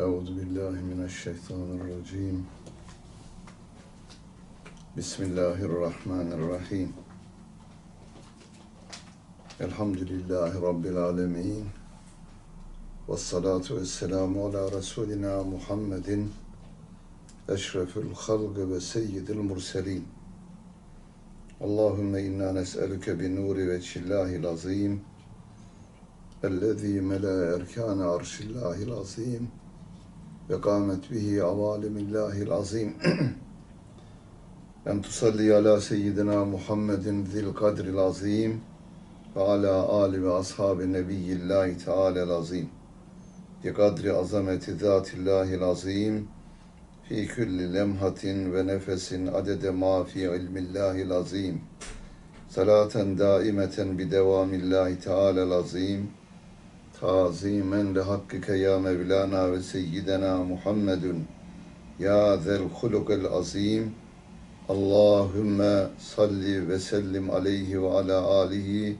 أعوذ بالله من الشيطان الرجيم بسم الله الرحمن الرحيم الحمد لله رب العالمين والصلاة والسلام على رسولنا محمد أشرف الخلق وسيد المرسلين اللهم إنا نسألك بنور وجه الله العظيم الذي ملأ أركان عرش الله العظيم ve kâmet bihi avalimillahil azim. En tusalli ala seyyidina Muhammedin zil kadril azim ve ala ali ve ashabi nebiyyillahi teâlel azim. Bi kadri azameti zatillahil azim. Fi külli lemhatin ve nefesin adede ma fi ilmillahil azim. Salaten daimeten bi devamillahi teâlel azim. تعظيما لحقك يا مولانا وسيدنا محمد يا ذا الخلق العظيم اللهم صل وسلم عليه وعلى آله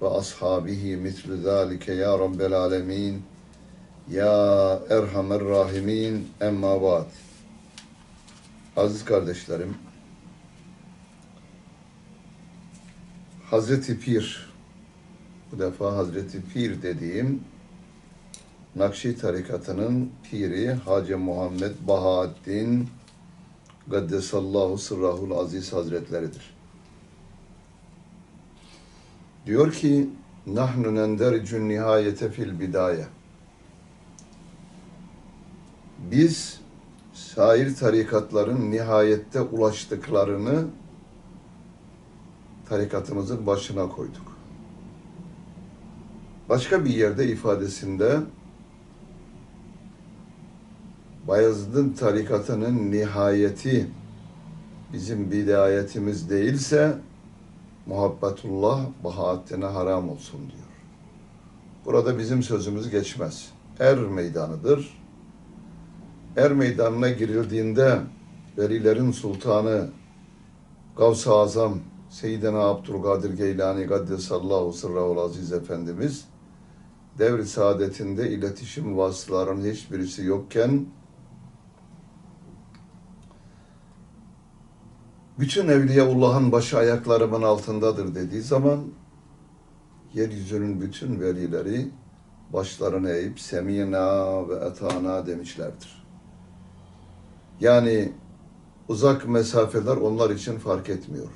وأصحابه مثل ذلك يا رب العالمين Ya Erhamer Rahimin emma ba'd. Aziz kardeşlerim, Hazreti Pir, bu defa Hazreti Pir dediğim Nakşi tarikatının piri Hacı Muhammed Bahaddin Gaddesallahu Sırrahul Aziz Hazretleridir. Diyor ki, Nahnu nendericun nihayete fil bidaye. Biz sair tarikatların nihayette ulaştıklarını tarikatımızın başına koyduk. Başka bir yerde ifadesinde Bayezid'in tarikatının nihayeti bizim bidayetimiz değilse muhabbetullah Bahaattin'e haram olsun diyor. Burada bizim sözümüz geçmez. Er meydanıdır. Er meydanına girildiğinde velilerin sultanı Gavs-ı Azam Seyyidina Abdülkadir Geylani Gaddesallahu Sırrahul Aziz Efendimiz devri saadetinde iletişim vasıtalarının hiçbirisi yokken bütün Evliyaullah'ın başı ayaklarımın altındadır dediği zaman yeryüzünün bütün velileri başlarını eğip semina ve etana demişlerdir. Yani uzak mesafeler onlar için fark etmiyor.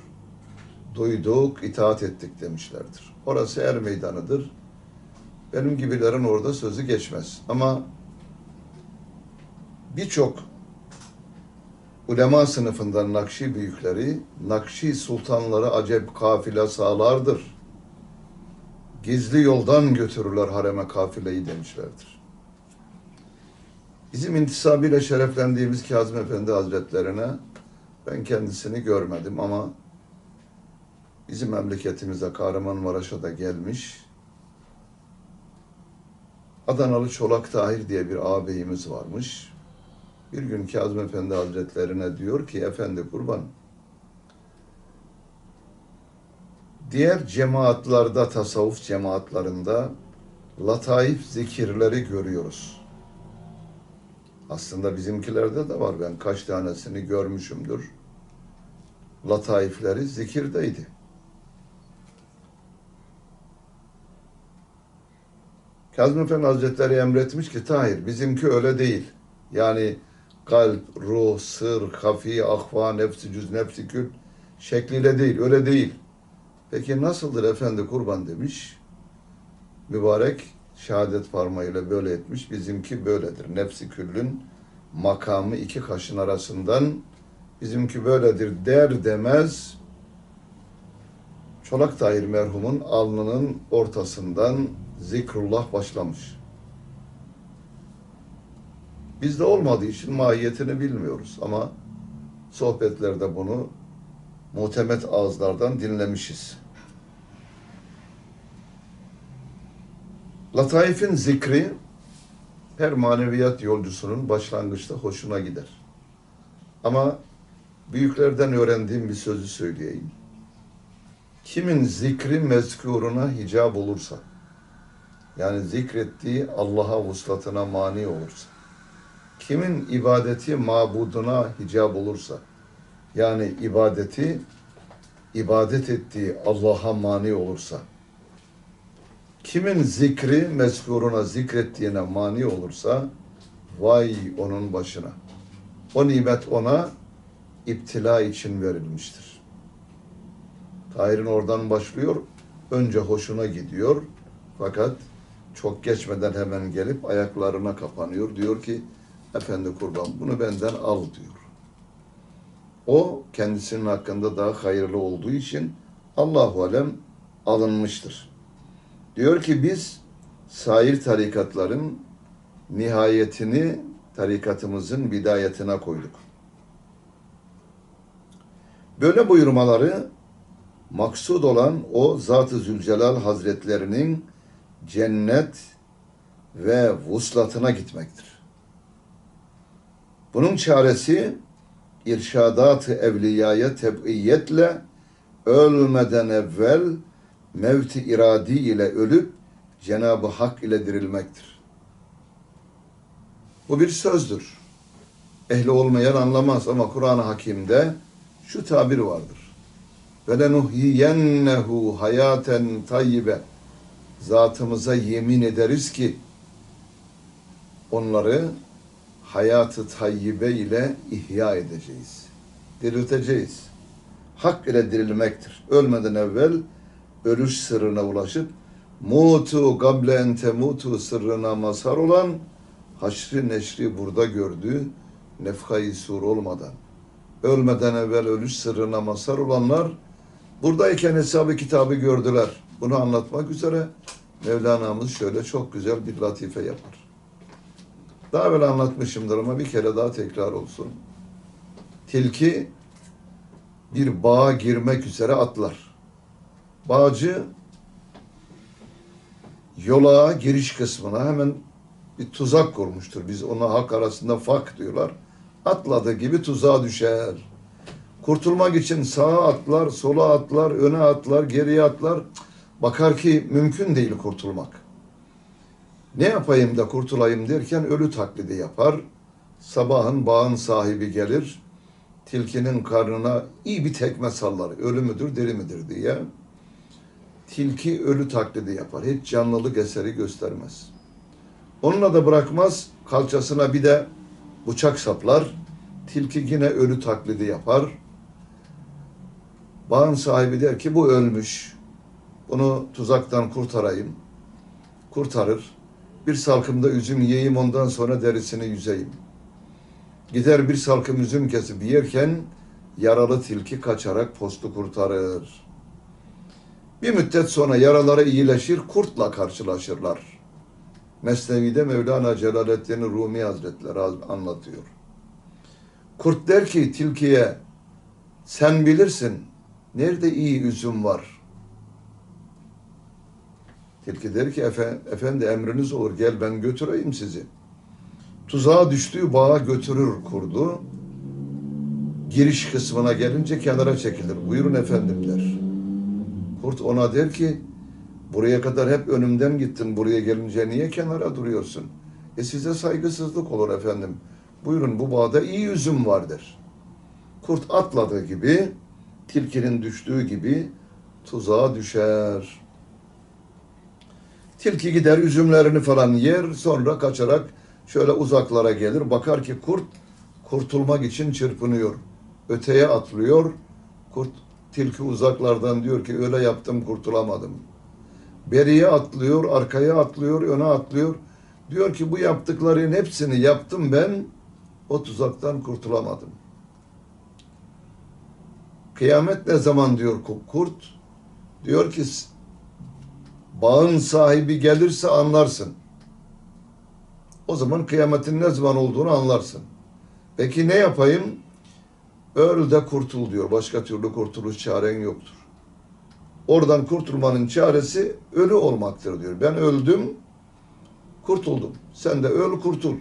Duyduk, itaat ettik demişlerdir. Orası er meydanıdır. Benim gibilerin orada sözü geçmez. Ama birçok ulema sınıfından Nakşi büyükleri, Nakşi sultanları acep kafile sağlardır. Gizli yoldan götürürler hareme kafileyi demişlerdir. Bizim intisabıyla şereflendiğimiz Kazım Efendi Hazretlerine ben kendisini görmedim ama bizim memleketimize Kahramanmaraş'a da gelmiş. Adanalı Çolak Tahir diye bir ağabeyimiz varmış. Bir gün Kazım Efendi Hazretlerine diyor ki, Efendi kurban, diğer cemaatlarda, tasavvuf cemaatlarında lataif zikirleri görüyoruz. Aslında bizimkilerde de var. Ben kaç tanesini görmüşümdür. Lataifleri zikirdeydi. Kazım Efendi Hazretleri emretmiş ki Tahir bizimki öyle değil. Yani kalp, ruh, sır, hafi, ahva, nefsi, cüz, nefsi, kül şekliyle değil, öyle değil. Peki nasıldır efendi kurban demiş. Mübarek şehadet parmağıyla böyle etmiş. Bizimki böyledir. Nefsi küllün makamı iki kaşın arasından bizimki böyledir der demez Çolak Tahir merhumun alnının ortasından zikrullah başlamış. Bizde olmadığı için mahiyetini bilmiyoruz ama sohbetlerde bunu muhtemet ağızlardan dinlemişiz. Lataif'in zikri her maneviyat yolcusunun başlangıçta hoşuna gider. Ama büyüklerden öğrendiğim bir sözü söyleyeyim. Kimin zikri mezkuruna hicab olursa, yani zikrettiği Allah'a vuslatına mani olursa, kimin ibadeti mabuduna hicap olursa, yani ibadeti ibadet ettiği Allah'a mani olursa, kimin zikri mezkuruna zikrettiğine mani olursa, vay onun başına. O nimet ona iptila için verilmiştir. Tahir'in oradan başlıyor. Önce hoşuna gidiyor. Fakat çok geçmeden hemen gelip ayaklarına kapanıyor. Diyor ki efendi kurban bunu benden al diyor. O kendisinin hakkında daha hayırlı olduğu için Allahu alem alınmıştır. Diyor ki biz sair tarikatların nihayetini tarikatımızın bidayetine koyduk. Böyle buyurmaları maksud olan o Zat-ı Zülcelal Hazretlerinin cennet ve vuslatına gitmektir. Bunun çaresi irşadat-ı evliyaya teb'iyetle ölmeden evvel mevti iradi ile ölüp Cenab-ı Hak ile dirilmektir. Bu bir sözdür. Ehli olmayan anlamaz ama Kur'an-ı Hakim'de şu tabir vardır. Ve lenuhyiyennehu hayaten tayyibe. Zatımıza yemin ederiz ki onları hayatı tayyibe ile ihya edeceğiz. Dirilteceğiz. Hak ile dirilmektir. Ölmeden evvel ölüş sırrına ulaşıp mutu gable en temutu sırrına mazhar olan haşri neşri burada gördü nefkayı sur olmadan. Ölmeden evvel ölüş sırrına mazhar olanlar buradayken hesabı kitabı gördüler. Bunu anlatmak üzere Mevlana'mız şöyle çok güzel bir latife yapar. Daha evvel anlatmışımdır ama bir kere daha tekrar olsun. Tilki bir bağa girmek üzere atlar. Bağcı yola giriş kısmına hemen bir tuzak kurmuştur. Biz ona hak arasında fak diyorlar. Atladığı gibi tuzağa düşer. Kurtulmak için sağa atlar, sola atlar, öne atlar, geriye atlar. Bakar ki mümkün değil kurtulmak. Ne yapayım da kurtulayım derken ölü taklidi yapar. Sabahın bağın sahibi gelir. Tilkinin karnına iyi bir tekme sallar. Ölü müdür, diri midir diye. Tilki ölü taklidi yapar. Hiç canlılık eseri göstermez. Onunla da bırakmaz. Kalçasına bir de bıçak saplar. Tilki yine ölü taklidi yapar. Bağın sahibi der ki bu ölmüş. Bunu tuzaktan kurtarayım. Kurtarır. Bir salkımda üzüm yiyeyim ondan sonra derisini yüzeyim. Gider bir salkım üzüm kesip yerken yaralı tilki kaçarak postu kurtarır. Bir müddet sonra yaraları iyileşir, kurtla karşılaşırlar. Mesnevi'de Mevlana Celaleddin Rumi Hazretleri anlatıyor. Kurt der ki tilkiye, sen bilirsin, nerede iyi üzüm var? Tilki der ki, Efe, efendi emriniz olur, gel ben götüreyim sizi. Tuzağa düştüğü bağa götürür kurdu. Giriş kısmına gelince kenara çekilir. Buyurun efendim der. Kurt ona der ki, buraya kadar hep önümden gittin, buraya gelince niye kenara duruyorsun? E size saygısızlık olur efendim. Buyurun bu bağda iyi üzüm var der. Kurt atladığı gibi, tilkinin düştüğü gibi tuzağa düşer. Tilki gider üzümlerini falan yer, sonra kaçarak şöyle uzaklara gelir. Bakar ki kurt kurtulmak için çırpınıyor. Öteye atlıyor. Kurt tilki uzaklardan diyor ki öyle yaptım kurtulamadım. Beriye atlıyor, arkaya atlıyor, öne atlıyor. Diyor ki bu yaptıkların hepsini yaptım ben. O tuzaktan kurtulamadım. Kıyamet ne zaman diyor kurt? Diyor ki bağın sahibi gelirse anlarsın. O zaman kıyametin ne zaman olduğunu anlarsın. Peki ne yapayım? Öl de kurtul diyor. Başka türlü kurtuluş çaren yoktur. Oradan kurtulmanın çaresi ölü olmaktır diyor. Ben öldüm, kurtuldum. Sen de öl kurtul.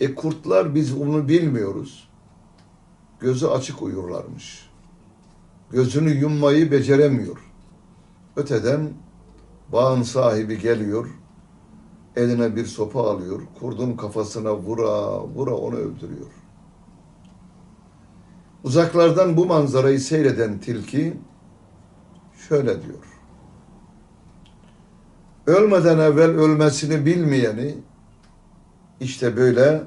E kurtlar biz bunu bilmiyoruz. Gözü açık uyurlarmış. Gözünü yummayı beceremiyor. Öteden bağın sahibi geliyor. eline bir sopa alıyor, kurdun kafasına vura vura onu öldürüyor. Uzaklardan bu manzarayı seyreden tilki şöyle diyor. Ölmeden evvel ölmesini bilmeyeni işte böyle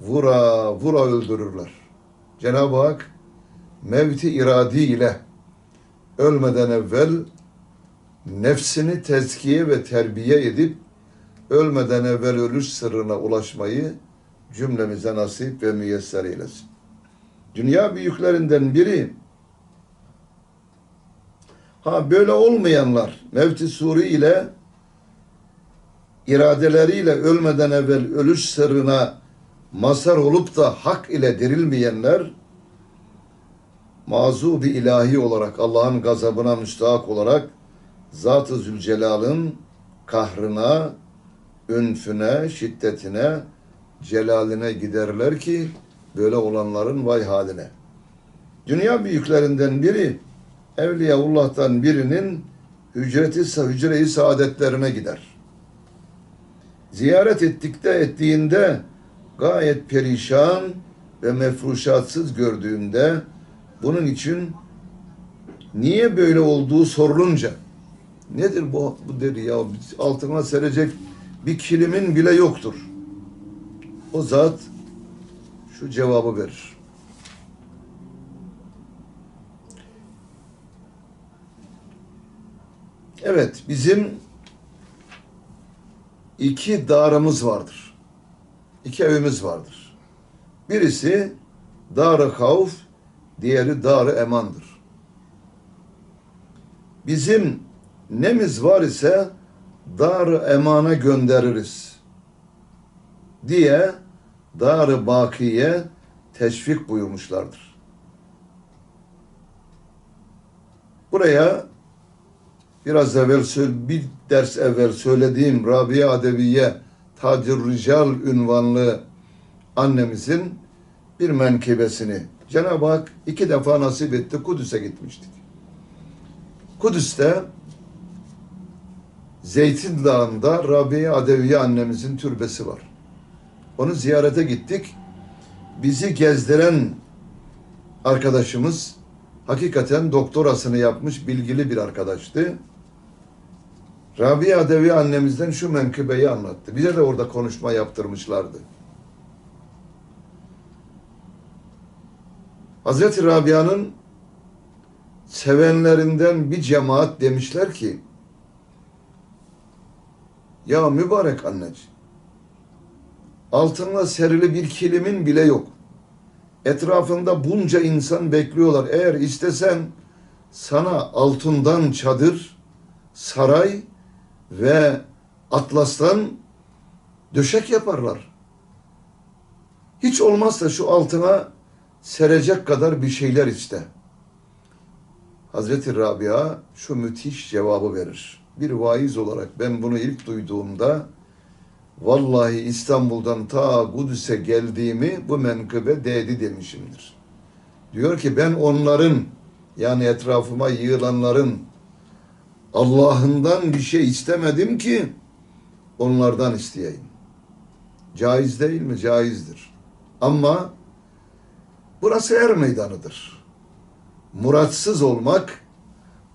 vura vura öldürürler. Cenab-ı Hak mevti iradi ile ölmeden evvel nefsini tezkiye ve terbiye edip ölmeden evvel ölüş sırrına ulaşmayı cümlemize nasip ve müyesser eylesin. Dünya büyüklerinden biri ha böyle olmayanlar mevti suri ile iradeleriyle ölmeden evvel ölüş sırrına mazhar olup da hak ile dirilmeyenler mazubi ilahi olarak Allah'ın gazabına müstahak olarak Zat-ı Zülcelal'ın kahrına, ünfüne, şiddetine, celaline giderler ki böyle olanların vay haline. Dünya büyüklerinden biri Evliyaullah'tan birinin hücreti hücre-i saadetlerine gider. Ziyaret ettikte ettiğinde gayet perişan ve mefruşatsız gördüğünde bunun için niye böyle olduğu sorulunca nedir bu, bu dedi ya altına serecek bir kilimin bile yoktur. O zat şu cevabı verir. Evet bizim iki darımız vardır. İki evimiz vardır. Birisi dar-ı diğeri dar-ı emandır. Bizim nemiz var ise dar-ı emana göndeririz diye dar-ı bakiye teşvik buyurmuşlardır. Buraya biraz evvel bir ders evvel söylediğim Rabia Adeviye Tacir Rical ünvanlı annemizin bir menkibesini Cenab-ı Hak iki defa nasip etti. Kudüs'e gitmiştik. Kudüs'te Zeytin Dağı'nda Rabia Adeviye annemizin türbesi var. Onu ziyarete gittik. Bizi gezdiren arkadaşımız hakikaten doktorasını yapmış bilgili bir arkadaştı. Rabia Adevi annemizden şu menkıbeyi anlattı. Bize de orada konuşma yaptırmışlardı. Hazreti Rabia'nın sevenlerinden bir cemaat demişler ki ya mübarek anneciğim altına serili bir kilimin bile yok. Etrafında bunca insan bekliyorlar. Eğer istesen sana altından çadır, saray ve atlastan döşek yaparlar. Hiç olmazsa şu altına serecek kadar bir şeyler iste. Hazreti Rabia şu müthiş cevabı verir. Bir vaiz olarak ben bunu ilk duyduğumda vallahi İstanbul'dan ta Kudüs'e geldiğimi bu menkıbe değdi demişimdir. Diyor ki ben onların yani etrafıma yığılanların Allah'ından bir şey istemedim ki onlardan isteyeyim. Caiz değil mi? Caizdir. Ama burası er meydanıdır. Muratsız olmak,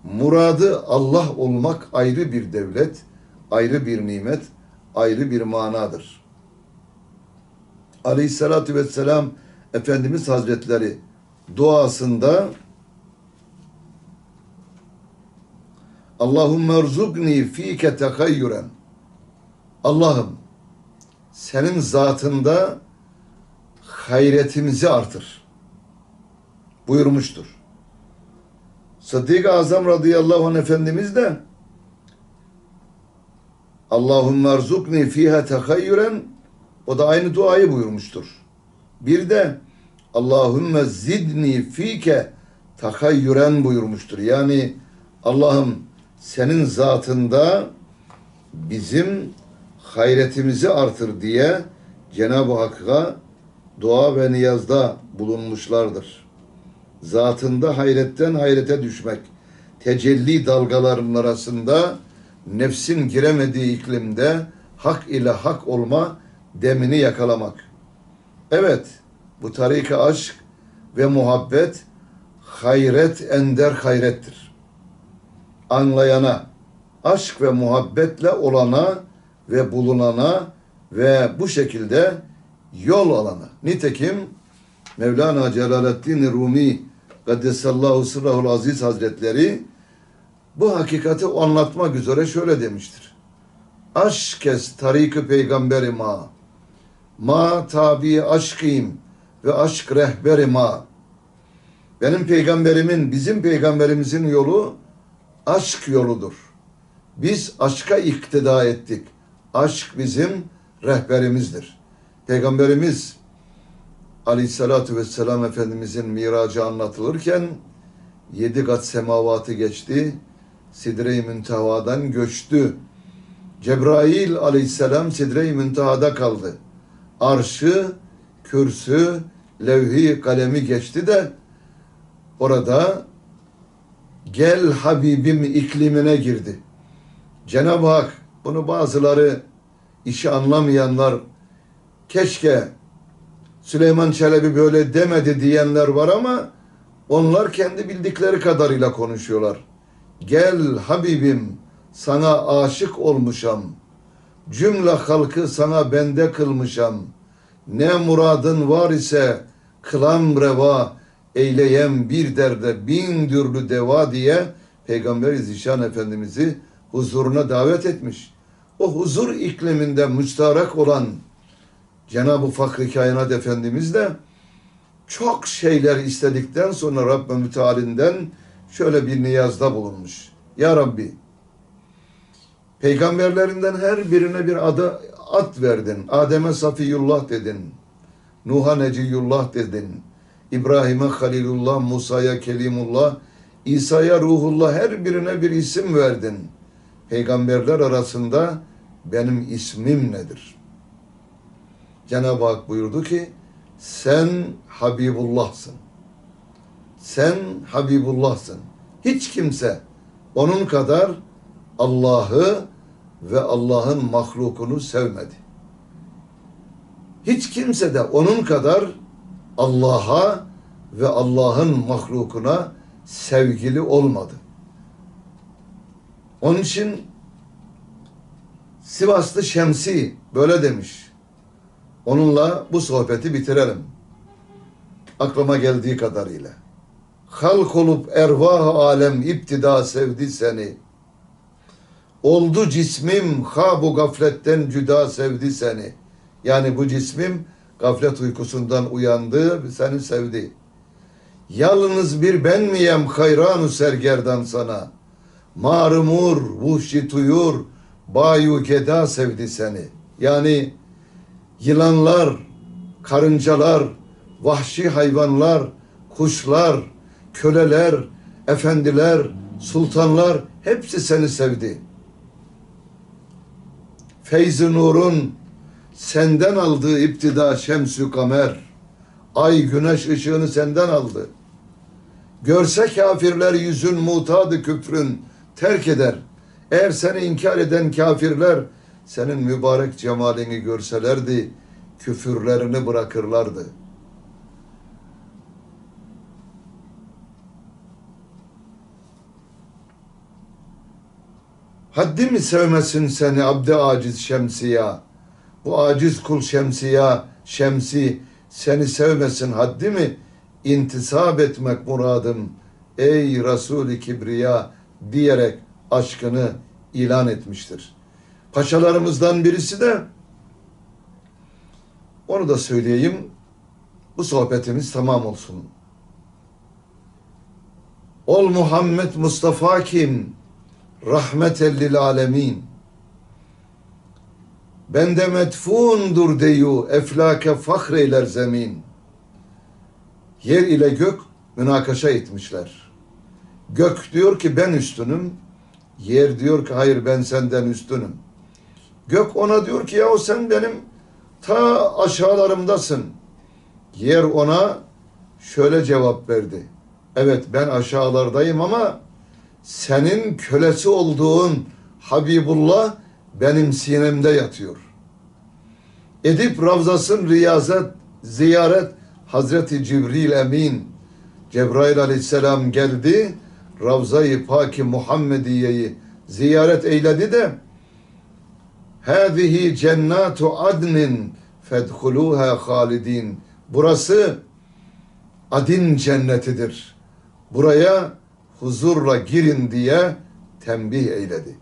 muradı Allah olmak ayrı bir devlet, ayrı bir nimet, ayrı bir manadır. Aleyhissalatü vesselam Efendimiz Hazretleri duasında Allahümme erzugni fike tehayyüren Allah'ım senin zatında hayretimizi artır buyurmuştur. Sıddık-ı Azam radıyallahu anh Efendimiz de Allahümme erzukni fiha tehayyüren o da aynı duayı buyurmuştur. Bir de Allahümme zidni fike tehayyüren buyurmuştur. Yani Allah'ım senin zatında bizim hayretimizi artır diye Cenab-ı Hakk'a dua ve niyazda bulunmuşlardır. Zatında hayretten hayrete düşmek, tecelli dalgalarının arasında nefsin giremediği iklimde hak ile hak olma demini yakalamak. Evet, bu tarika aşk ve muhabbet hayret ender hayrettir. Anlayana, aşk ve muhabbetle olana ve bulunana ve bu şekilde yol alana. Nitekim Mevlana Celaleddin Rumi Kaddesallahu sırrahul aziz hazretleri bu hakikati anlatmak üzere şöyle demiştir. Aşk kes tarikı peygamberi ma. Ma tabi aşkıyım ve aşk rehberi ma. Benim peygamberimin, bizim peygamberimizin yolu aşk yoludur. Biz aşka iktida ettik. Aşk bizim rehberimizdir. Peygamberimiz Aleyhissalatu vesselam Efendimizin miracı anlatılırken yedi kat semavatı geçti. Sidre-i Münteha'dan göçtü. Cebrail aleyhisselam Sidre-i Münteha'da kaldı. Arşı, kürsü, levhi, kalemi geçti de orada gel Habibim iklimine girdi. Cenab-ı Hak bunu bazıları işi anlamayanlar keşke Süleyman Çelebi böyle demedi diyenler var ama onlar kendi bildikleri kadarıyla konuşuyorlar. Gel Habibim sana aşık olmuşam. Cümle halkı sana bende kılmışam. Ne muradın var ise kılam reva eyleyem bir derde bin türlü deva diye Peygamber Zişan Efendimiz'i huzuruna davet etmiş. O huzur ikliminde müstarak olan Cenab-ı Fakri Kainat Efendimiz de çok şeyler istedikten sonra Rabbim Müteal'inden şöyle bir niyazda bulunmuş. Ya Rabbi peygamberlerinden her birine bir adı at verdin. Adem'e Safiyullah dedin. Nuh'a Neciyullah dedin. İbrahim'e Halilullah, Musa'ya Kelimullah, İsa'ya Ruhullah her birine bir isim verdin. Peygamberler arasında benim ismim nedir? Cenab-ı Hak buyurdu ki sen Habibullah'sın. Sen Habibullah'sın. Hiç kimse onun kadar Allah'ı ve Allah'ın mahlukunu sevmedi. Hiç kimse de onun kadar Allah'a ve Allah'ın mahlukuna sevgili olmadı. Onun için Sivaslı Şemsi böyle demiş. Onunla bu sohbeti bitirelim. Aklıma geldiği kadarıyla. Halk olup ervah alem iptida sevdi seni. Oldu cismim ha bu gafletten cüda sevdi seni. Yani bu cismim gaflet uykusundan uyandı seni sevdi. Yalnız bir ben miyem hayranu sergerdan sana. Marumur, vuhşi tuyur, bayu geda sevdi seni. Yani yılanlar, karıncalar, vahşi hayvanlar, kuşlar, köleler, efendiler, sultanlar hepsi seni sevdi. Feyzi nurun senden aldığı iptida şemsü kamer. Ay güneş ışığını senden aldı. Görse kafirler yüzün mutadı küfrün terk eder. Eğer seni inkar eden kafirler senin mübarek cemalini görselerdi küfürlerini bırakırlardı. Haddi mi sevmesin seni abde aciz şemsiya? Bu aciz kul şemsiya, şemsi seni sevmesin haddi mi? İntisap etmek muradım ey Resul-i Kibriya diyerek aşkını ilan etmiştir. Paşalarımızdan birisi de onu da söyleyeyim. Bu sohbetimiz tamam olsun. Ol Muhammed Mustafa kim? Rahmeten lil alemin. Bende medfundur deyu eflake fahreyler zemin. Yer ile gök münakaşa etmişler. Gök diyor ki ben üstünüm. Yer diyor ki hayır ben senden üstünüm. Gök ona diyor ki ya sen benim ta aşağılarımdasın. Yer ona şöyle cevap verdi. Evet ben aşağılardayım ama senin kölesi olduğun Habibullah benim sinemde yatıyor. Edip Ravzasın riyazet, ziyaret Hazreti Cibril Emin Cebrail aleyhisselam geldi. Ravza-i Paki Muhammediye'yi ziyaret eyledi de Hâzihi cennatu adnin fedhulûhâ halidin. Burası adin cennetidir. Buraya huzurla girin diye tembih eyledi.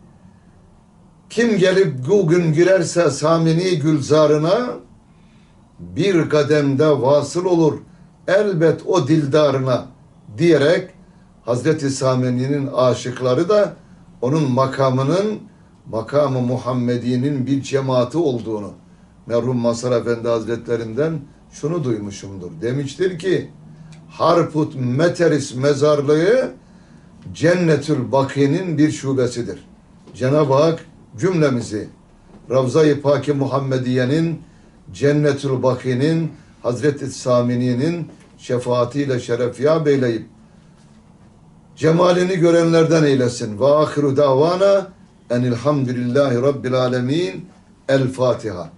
Kim gelip bu gün girerse Samini Gülzarına bir kademde vasıl olur elbet o dildarına diyerek Hazreti Samini'nin aşıkları da onun makamının makamı Muhammedi'nin bir cemaati olduğunu merhum Masar Efendi Hazretlerinden şunu duymuşumdur. Demiştir ki Harput Meteris mezarlığı Cennetül Baki'nin bir şubesidir. Cenab-ı Hak cümlemizi Ravza-i Paki Muhammediye'nin Cennetül Baki'nin Hazreti Samini'nin şefaatiyle şerefyab eyleyip cemalini görenlerden eylesin. Ve ahiru davana enilhamdülillahi rabbil alemin. El Fatiha.